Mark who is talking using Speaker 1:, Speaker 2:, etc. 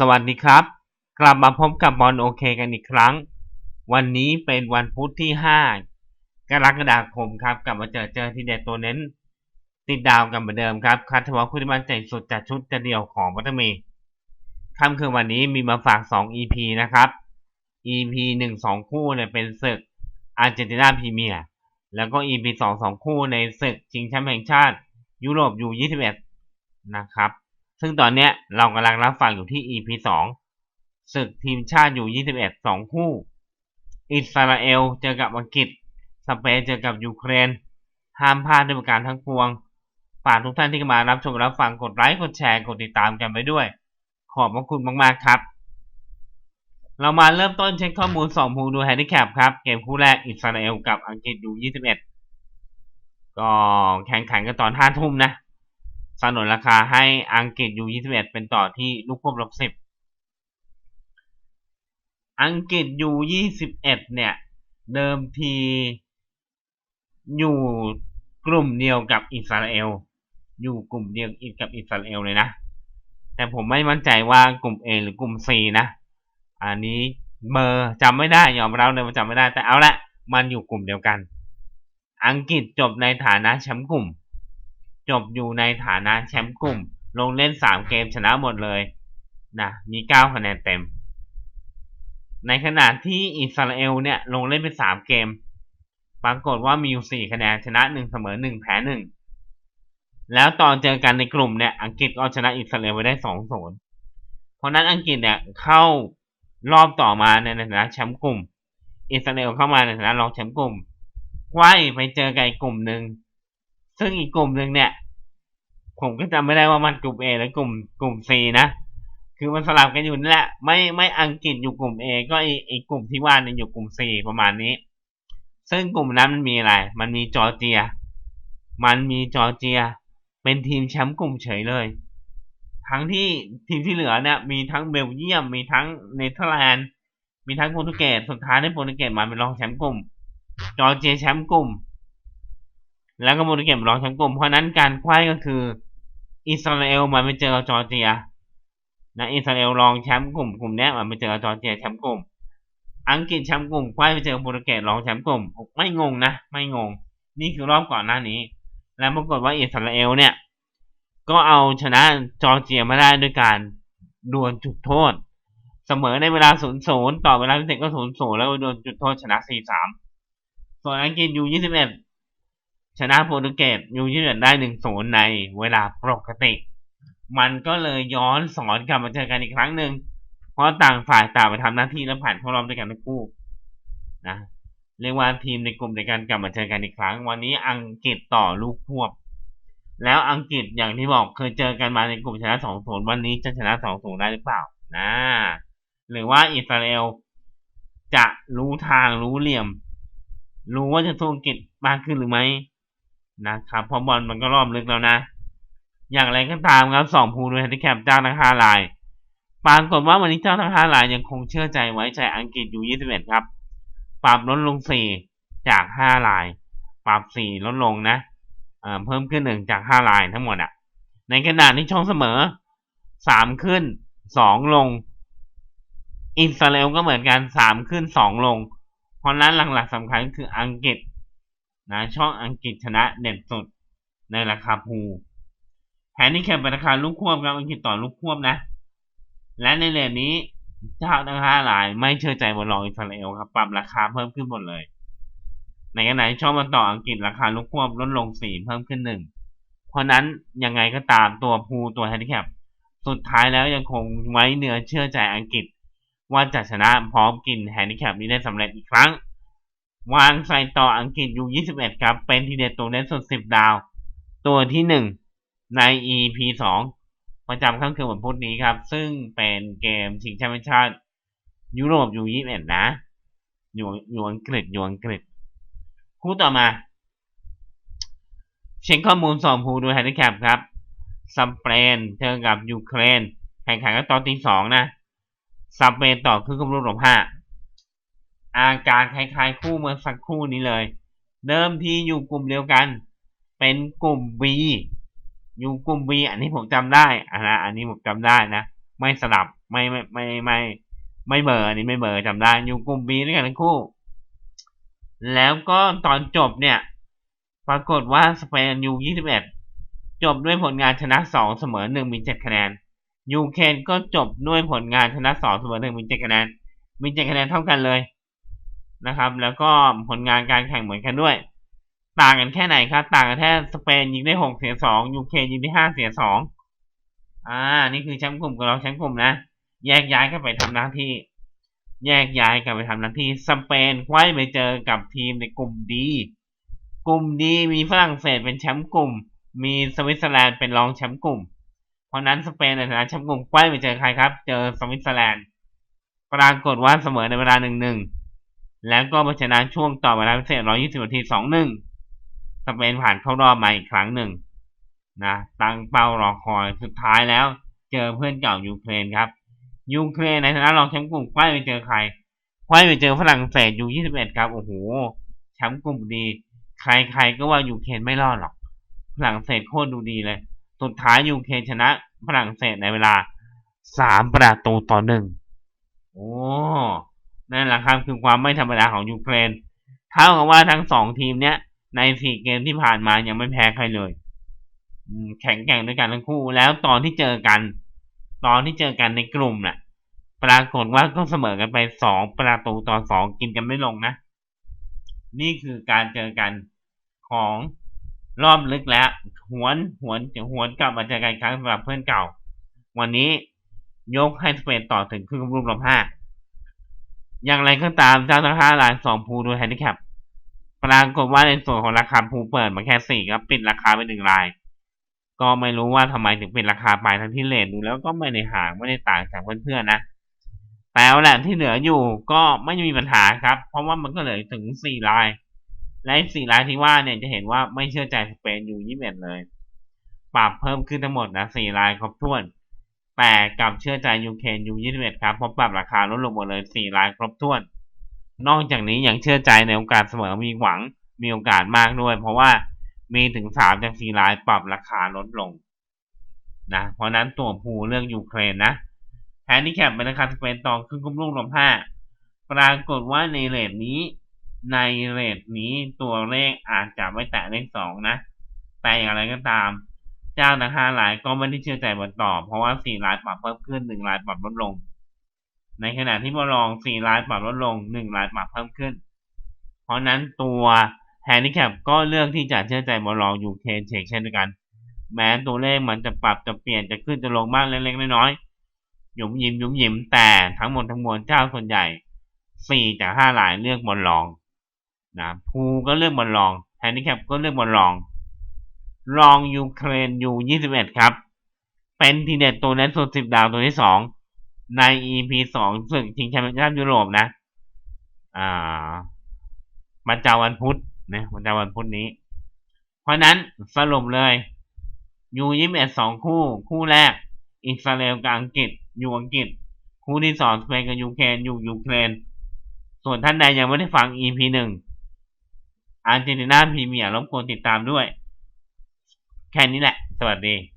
Speaker 1: สวัสดีครับ กลับมาพบกับบอลโอเคกันอีกครั้ง วันนี้เป็นวันพุธที่ 5 กรกฎาคมครับกลับมาเจอเจอที่เด็ดตัวเน้น ติดดาวกันเหมือนเดิมครับคัทวอคุณที่มั่นใจสุดจัดชุดจะเดียวของวัตเมค่ำคืนวันนี้มีมาฝาก 2 EP นะครับ EP 1 2 คู่เนี่ยเป็นศึกอาร์เจนตินาพรีเมียร์แล้วก็ EP 2 2 คู่ในศึกชิงแชมป์แห่งชาติ ยุโรปอยู่ 21 นะครับ ซึ่งตอนเนี้ยเรากำลังรับฟังอยู่ที่ EP 2ศึกทีมชาติอยู่21 2 คู่ อิสราเอลเจอกับอังกฤษ สเปนเจอกับยูเครน ห้ามพลาดด้วยประการทั้งปวง ฝากทุกท่านที่มารับชมรับฟังกดไลค์กดแชร์กดติดตามกันไปด้วย ขอบพระคุณมากๆครับ เรามาเริ่มต้นเช็คข้อมูลสองภูดูแฮนดิแคปครับ เกมคู่แรกอิสราเอลกับอังกฤษอยู่21 ก็แข่งขันกันตอน5ทุ่มนะ สนนราคาให้อังกฤษอยู่21เป็นต่อที่ลูกควบลบ10อังกฤษอยู่21เนี่ย เดิมทีอยู่กลุ่มเดียวกับอิสราเอล อยู่กลุ่มเดียวกับอิสราเอลเลยนะ แต่ผมไม่มั่นใจว่ากลุ่ม A หรือกลุ่ม C นะ อันนี้เบอร์จำไม่ได้ยอมรับเลยว่าจำไม่ได้แต่เอาละมันอยู่กลุ่มเดียวกัน อังกฤษจบในฐานะแชมป์กลุ่ม จบอยู่ในฐานะแชมป์กลุ่ม ลงเล่น 3 เกมชนะหมดเลยนะมี 9 คะแนนเต็ม ในขณะที่อิสราเอลเนี่ยลงเล่นไป3เกม ปรากฏว่ามีอยู่ 4 คะแนนชนะ 1 เสมอ 1 แพ้ 1 แล้วตอนเจอกันในกลุ่มเนี่ยอังกฤษก็ชนะอิสราเอลไปได้2 0เพราะนั้นอังกฤษเนี่ยเข้ารอบต่อมาในฐานะแชมป์กลุ่ม อิสราเอลเข้ามาในฐานะรองแชมป์กลุ่มไว้ไปเจอกับกลุ่มหนึ่ง ซึ่งอีกกลุ่มหนึ่งเนี่ย ผมก็จำไม่ได้ว่ามันกลุ่ม A หรือกลุ่มกลุ่ม C นะคือมันสลับกันอยู่นั่แหละไม่ไม่อังกฤษอยู่กลุ่ม A ก็อีกกลุ่มที่ว่าเนี่ยอยู่กลุ่ม C ประมาณนี้ ซึ่งกลุ่มนั้นมันมีอะไร มันมีจอร์เจีย มันมีจอร์เจีย เป็นทีมแชมป์กลุ่มเฉยเลย ทั้งที่ทีมที่เหลือเนี่ยมีทั้งเบลเยียม มีทั้งเนเธอร์แลนด์มีทั้งโปรตุเกสสุดท้ายได้โปรตุเกสมาเป็นรองแชมป์กลุ่ม จอร์เจียแชมป์กลุ่ม แล้วก็โปรตุเกสรองแชมป์กลุ่ม เพราะนั้นการคว้าก็คืออิสราเอลมาไปเจอจอร์เจียนะอิสราเอลรองแชมป์กลุ่มกลุ่มนี้มาไปเจอจอร์เจียแชมป์กลุ่ม อังกฤษแชมป์กลุ่มคว้าไปเจอโปรตุเกสรองแชมป์กลุ่ม ไม่งงนะ ไม่งง นี่คือรอบก่อนหน้านี้ แล้วปรากฏว่าอิสราเอลเนี่ย ก็เอาชนะจอร์เจียมาได้ด้วยการดวลจุดโทษ เสมอในเวลา 0-0 ต่อเวลาพิเศษก็ 0-0 แล้วโดนจุดโทษชนะ 4-3 ส่วนอังกฤษอยู่ 21 ชนะโปรตุเกสยู่21ได้1-0ในเวลาปกติ มันก็เลยย้อนสอนกลับมาเจอกันอีกครั้งหนึ่งเพราะต่างฝ่ายต่างไปทำหน้าที่และผ่านเข้ารอบด้วยกันทั้งคู่นะเรียกว่าทีมในกลุ่มเดียวกันกลับมาเจอกันอีกครั้ง วันนี้อังกฤษต่อลูกควบ แล้วอังกฤษอย่างที่บอกเคยเจอกันมาในกลุ่มชนะ2-0วันนี้จะชนะ2-0ได้หรือเปล่านะหรือว่าอิสราเอลจะรู้ทางรู้เหลี่ยม รู้ว่าจะสู้อังกฤษมากขึ้นหรือไม่ นะครับเพราะบอลมันก็รอบลึกแล้วนะ อย่างไรก็ตามครับสองภูด้วยแฮนดิแคปเจ้าทั้งห้าลายปรากฏว่าวันนี้เจ้าทั้งห้าลายยังคงเชื่อใจไว้ใจอังกฤษอยู่21ครับ ปรับลดลง4จาก5ลาย ปรับ4ลดลงนะเพิ่มขึ้น1จาก5ลายทั้งหมดอะในขณะที่ช่องเสมอ3ขึ้น2ลง อิสราเอลก็เหมือนกัน3ขึ้น2ลง เพราะนั้นหลักๆสำคัญคืออังกฤษ นะช่องอังกฤษชนะเด่นสุดในราคาภูแฮนดิแคปเป็นราคาลูกควบครับอังกฤษต่อลูกควบนะ และในเลนนี้เจ้าทั้งห้าหลายไม่เชื่อใจบนรองอิสราเอลครับปรับราคาเพิ่มขึ้นหมดเลย ในขณะที่ช่องมาต่ออังกฤษราคาลูกควบลดลงสี่เพิ่มขึ้นหนึ่งเพราะนั้นยังไงก็ตามตัวภูตัวแฮนดิแคปสุดท้ายแล้วยังคงไว้เนื้อเชื่อใจอังกฤษ ว่าจะชนะพร้อมกินแฮนดิแคปนี้ได้สำเร็จอีกครั้ง วางใส่ต่ออังกฤษยู21ครับ เป็นทีเด็ดตัวเน้นสุด 10 ดาว ตัวที่ 1 ใน EP 2 ประจำค่ำคืนวันพุธนี้ครับ ซึ่งเป็นเกมชิงแชมป์ชาติยุโรปยู21นะ อยู่อยู่อังกฤษอยู่อังกฤษ คู่ต่อมา เช็คข้อมูลสองภูดูแฮนดิแคปครับสเปนเจอกับยูเครนแข่งขันกันตอนตีสองนะสเปนต่อคือกำลังรวมห้า อาการคล้ายๆคู่เมื่อสักครู่นี้เลย เดิมทีอยู่กลุ่มเดียวกัน เป็นกลุ่ม B อยู่กลุ่ม B อันนี้ผมจำได้อะนะอันนี้ผมจำได้นะ ไม่สลับไม่ไม่ไม่ไม่ไม่เบอร์อันนี้ไม่เบอร์จำได้อยู่กลุ่ม B ด้วยกันทั้งคู่ แล้วก็ตอนจบเนี่ย ปรากฏว่าสเปนยู21 จบด้วยผลงานชนะ 2 เสมอ 1 มี 7 คะแนนยูเครนก็จบด้วยผลงานชนะ 2 เสมอ 1 มี 7 คะแนนมี 7 คะแนนเท่ากันเลย นะครับ แล้วก็ผลงานการแข่งเหมือนกันด้วย ต่างกันแค่ไหนครับ ต่างกันแค่สเปนยิงได้6เสีย2ยูเครนยิงได้5เสีย2อ่า นี่คือแชมป์กลุ่มกับเราแชมป์กลุ่มนะ แยกย้ายกันไปทำหน้าที่ แยกย้ายกันไปทำหน้าที่ สเปนไว้ไปเจอกับทีมในกลุ่มดี กลุ่มดีมีฝรั่งเศสเป็นแชมป์กลุ่ม มีสวิตเซอร์แลนด์เป็นรองแชมป์กลุ่ม เพราะนั้นสเปนในฐานะแชมป์กลุ่มไว้ไปเจอใครครับ เจอสวิตเซอร์แลนด์ ปรากฏว่าเสมอในเวลาหนึ่งหนึ่ง แล้วก็มาชนะช่วงต่อเวลาพิเศษ 120 นาที 2-1 สเปนผ่านเข้ารอบมาอีกครั้งหนึ่งนะตั้งเป้ารอคอยสุดท้ายแล้ว เจอเพื่อนเก่ายูเครนครับ ยูเครนในฐานะรองแชมป์กลุ่มไขว้ไปเจอใครไขว้ไปเจอฝรั่งเศสยู 21 ครับโอ้โหแชมป์กลุ่มดี ใครๆก็ว่ายูเครนไม่รอดหรอกฝรั่งเศสโคตรดูดีเลย สุดท้ายยูเครนชนะฝรั่งเศสในเวลา 3 ประตูต่อหนึ่งโอ้ นั่นแหละครับคือความไม่ธรรมดาของยูเครน เท่ากับว่าทั้งสองทีมเนี้ยในสี่เกมที่ผ่านมายังไม่แพ้ใครเลยแข็งแกร่งด้วยกันทั้งคู่ แล้วตอนที่เจอกัน ตอนที่เจอกันในกลุ่มน่ะ ปรากฏว่าก็เสมอกันไปสองประตูต่อสองกินกันไม่ลงนะ นี่คือการเจอกันของรอบลึกแล้ว หวนหวนจะหวนกลับมาเจอกันครั้งสำหรับเพื่อนเก่า วันนี้ยกให้สเปนต่อถึงครึ่งรูปรอบห้า อย่างไรก็ตามเจ้าทั้งห้ารายสองภูดยแฮนดิแคปปรากฏว่าในส่วนของราคาภูเปิดมาแค่สี่ครับปิดราคาไปหนึ่งราย ก็ไม่รู้ว่าทำไมถึงปิดราคาไปทั้งที่เลทดูแล้วก็ไม่ได้ห่างไม่ได้ต่างจากเพื่อนๆนะแต่เอาแหละที่เหลืออยู่ก็ไม่มีปัญหาครับ เพราะว่ามันก็เหลือถึงสี่รายและสี่รายที่ว่าเนี่ยจะเห็นว่าไม่เชื่อใจสเปนอยู่ยี่สิบเอ็ดเลย ปรับเพิ่มขึ้นทั้งหมดนะสี่รายครบถ้วน แต่กลับเชื่อใจยูเครนยูยี่สิบเอ็ดครับเพราะปรับราคาลดลงหมดเลยสี่รายครบถ้วน นอกจากนี้ยังเชื่อใจในโอกาสเสมอมีหวังมีโอกาสมากด้วย เพราะว่ามีถึงสามจากสี่รายปรับราคาลดลงนะเพราะนั้นตัวภูเรื่องยูเครนนะแฮนดิแคปเป็นราคาสเปนตองครึ่งกลมลูกลมห้าปรากฏว่าในเรทนี้ในเรทนี้ตัวเลขอาจจะไม่แตะเลขสองนะ แต่อย่างไรก็ตาม เจ้าทั้งห้ารายก็ไม่ได้เชื่อใจบนต่อ เพราะว่าสี่รายปรับเพิ่มขึ้นหนึ่งรายปรับลดลง ในขณะที่บอลองสี่รายปรับลดลงหนึ่งรายปรับเพิ่มขึ้น เพราะนั้นตัวแฮนดิแคปก็เลือกที่จะเชื่อใจบอลองอยู่เคนเชกเช่นเดียวกัน แม้ตัวเลขมันจะปรับจะเปลี่ยนจะขึ้นจะลงบ้างเล็กๆน้อยๆหยุมยิ้มหยุมยิ้มแต่ทั้งหมดทั้งมวลเจ้าส่วนใหญ่สี่จากห้ารายเลือกบอลรองนะภูก็เลือกบอลรองแฮนดิแคปก็เลือกบอลรอง รองยูเครนยูยี่สิบเอ็ดครับ เป็นทีเด็ดตัวเน็ตสุดสิบดาวตัวที่สองใน EP สองศึกชิงแชมป์ยุโรปนะ อ่ามันจะวันพุธนะมันจะวันพุธนี้ เพราะนั้นสรุปเลยยูยี่สิบเอ็ดสองคู่ คู่แรก อิสราเอลกับอังกฤษยูอังกฤษ คู่ที่สองสเปนกับยูเครนยูยูเครน ส่วนท่านใดยังไม่ได้ฟัง EP หนึ่งอาร์เจนตินาพรีเมียร์รบกวนติดตามด้วย แค่นี้แหละ สวัสดี